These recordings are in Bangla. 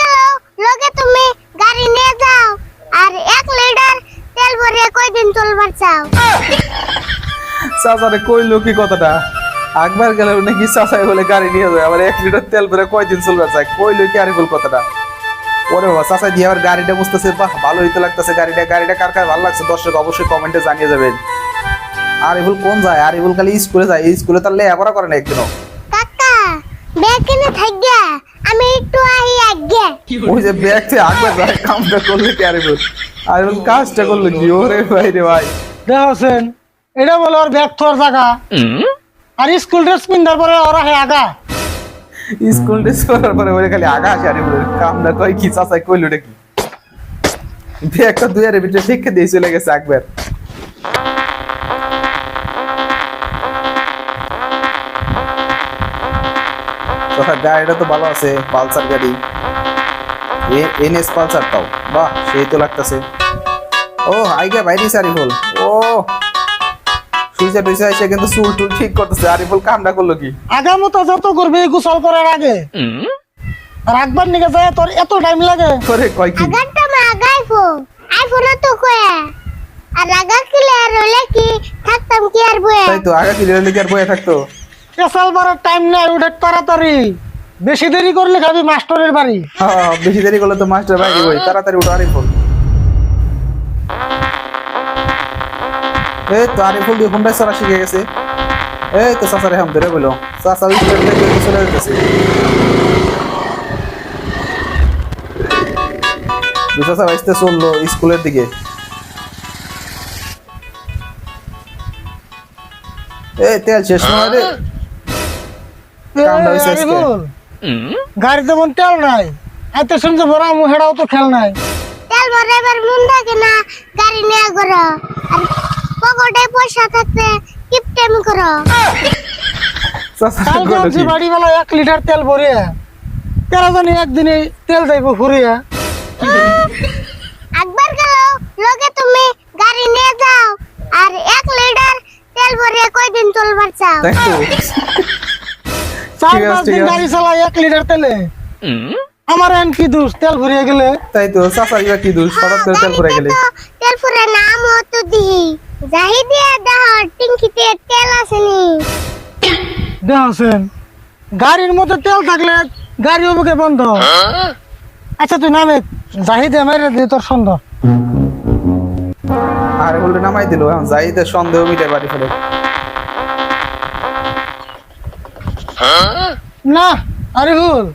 গেল। তুমি গাড়ি নিয়ে যাও। আর এক লিটার তেল ভরিয়ে কয়দিন চলবার চাও? চাচারে কইলো কি কথাটা? নাকি বলে গাড়ি নিয়ে যায়, আবার এক লিটার তেল ভরে কয়দিন চলবে চাই? কইলো কি আরিফুল কথাটা? ওরে বাবা দিয়ে আবার গাড়িটা বুঝতেছে বাহ, ভালো হইতে লাগতেছে গাড়িটা। গাড়িটা কার কার ভালো লাগছে দর্শক অবশ্যই কমেন্টে জানিয়ে যাবেন। আরিফুল কোন যায়? আরিফুল খালি স্কুলে যায়। স্কুলে তার লেখাপড়া করে না একদিনও। ব্যাগ কিনে থাকবে আমি একটু আহি আগে। ওই যে ব্যাগ থেকে যায় কামটা করলে কি আরিফুল আরিফুল কাজটা করল কি? ওরে ভাই রে ভাই। দেখছেন এটা বলে ওর ব্যাগ থোয়ার জায়গা। আর স্কুল ড্রেস পিন্ধার পরে ওরা হে আগা। স্কুল ড্রেস করার পরে ওরে খালি আগা আসে আরিফুলের কামটা কই কি? চাচাই কইলো এটা কি? ব্যাগটা দুই আরে ভিতরে শিক্ষা দিয়ে চলে গেছে একবার। গাড়িটা তো ভালো আছে পালসার গাড়ি। এনএস পালসার তাও। বাহ সেই তো লাগতেছে। ও আইগা বাইরে আরিফুল। ও সুইসা টুইসা এসে কিন্তু চুল টুল ঠিক করতেছে। আরিফুল কামটা করল কি? আগামতো যত করবি গোসল করার আগে। আর একবার নিকে যায় তোর এত টাইম লাগে। করে কয় কি? আগারটা মা আগাইবো আইফোন তো কয়া। আর আগা ক্লিয়ার হলে কি থাকতাম কি আর বয়ে? তাই তো আগা কি আর বয়ে থাকতো? বারের টাইম নাই উঠে তাড়াতাড়ি। বেশি দেরি করলে খাবি মাস্টারের বাড়ি। হ্যাঁ বেশি দেরি করলে তো মাস্টার বাইরে বই তাড়াতাড়ি উঠো, আরিফুল। এই তো আরিফুল দিয়ে হুন্ডাই শিখে গেছে। তো এখন বলো। ওই চলে চলল স্কুলের দিকে। এই তেল শেষ নয় রে। হইছে গাড়িতে মন তেল নাই। এত শুনছে বড় আমু হেড়াও তো খেল নাই। তেল ভরাইবার মন থাকে না গাড়ি নিয়ে করো আর পকেটে পয়সা থাকতে কিপটেম করো। কালকে কইলো আনছি বাড়ি বেলা এক লিটার তেল ভরিয়ে তেরো জানি একদিনে তেল যাইব ফুরিয়ে একবার গেল লগে তুমি গাড়ি নিয়ে যাও আর এক লিটার তেল ভরিয়ে কয়দিন চলবার চাও? তো চার পাঁচ ঠিক দিন গাড়ি চালাই এক লিটার তেলে। আমার এন কি দোষ? তেল ভরিয়ে গেলে। তাই তো চাচা ইবা কি দোষ? হঠাৎ করে তেল গেলে। তেল ফুরে নাম হতো দিহি। যাহি দিয়ে দেহ তেল আসেনি। দেখছেন গাড়ির মধ্যে তেল থাকলে গাড়ি অবকে বন্ধ। আচ্ছা তুই নামে। জাহিদে মেরে দিয়ে তোর সন্দেহ। আরে বললে নামাই দিল। এখন যাইতে সন্দেহ মিটে বাড়ি ফেলে। না আরে ভুল।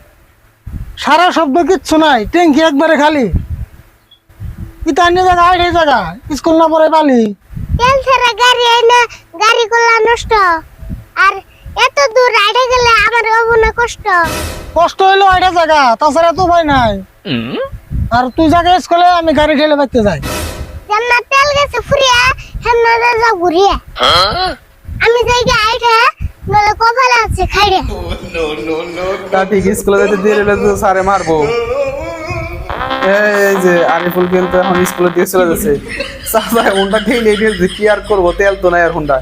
সারা শব্দ কিচ্ছু নাই ট্যাঙ্কি একবারে খালি। ইতা অন্য জায়গা আইডে জায়গা স্কুল না পড়ে পালি তেল ছাড়া গাড়ি আইনা গাড়ি করলা নষ্ট। আর এত দূর রাইডে গেলে আমার অবনা কষ্ট। কষ্ট হইল আইডে জায়গা তাছাড়া তো উপায় নাই। আর তুই জায়গা স্কুলে আমি গাড়ি ঠেলে বাইতে যাই। যেমন তেল গেছে ফুরিয়া হেমনা যাও ঘুরিয়া। আমি যাই গে নলে কপাল আছে খাইরে তা ঠিক স্কুলে যেতে দিয়ে তো স্যারে মারবো। এই যে আরিফুল কিন্তু এখন স্কুলে দিয়ে চলে যাচ্ছে। চাচা হুন্ডা ঠেলে ঠেলছে কি আর করব? তেল তো নাই আর হুন্ডা